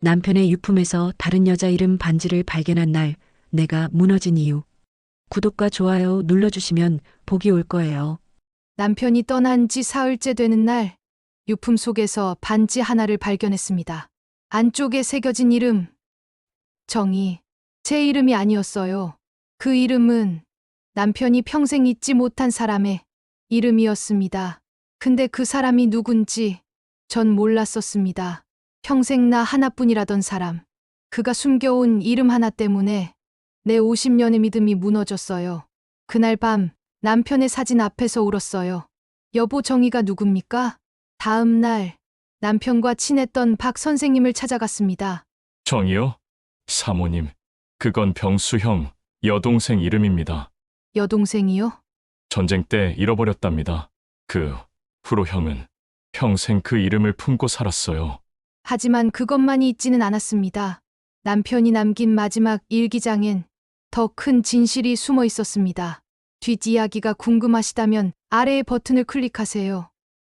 남편의 유품에서 다른 여자 이름 반지를 발견한 날 내가 무너진 이유. 구독과 좋아요 눌러주시면 복이 올 거예요. 남편이 떠난 지 사흘째 되는 날 유품 속에서 반지 하나를 발견했습니다. 안쪽에 새겨진 이름. 정희. 제 이름이 아니었어요. 그 이름은 남편이 평생 잊지 못한 사람의 이름이었습니다. 근데 그 사람이 누군지 전 몰랐었습니다. 평생 나 하나뿐이라던 사람. 그가 숨겨온 이름 하나 때문에 내 50년의 믿음이 무너졌어요. 그날 밤 남편의 사진 앞에서 울었어요. 여보 정희가 누굽니까? 다음 날 남편과 친했던 박 선생님을 찾아갔습니다. 정이요? 사모님, 그건 병수형, 여동생 이름입니다. 여동생이요? 전쟁 때 잃어버렸답니다. 그 후로 형은 평생 그 이름을 품고 살았어요. 하지만 그것만이 있지는 않았습니다. 남편이 남긴 마지막 일기장엔 더 큰 진실이 숨어 있었습니다. 뒷이야기가 궁금하시다면 아래의 버튼을 클릭하세요.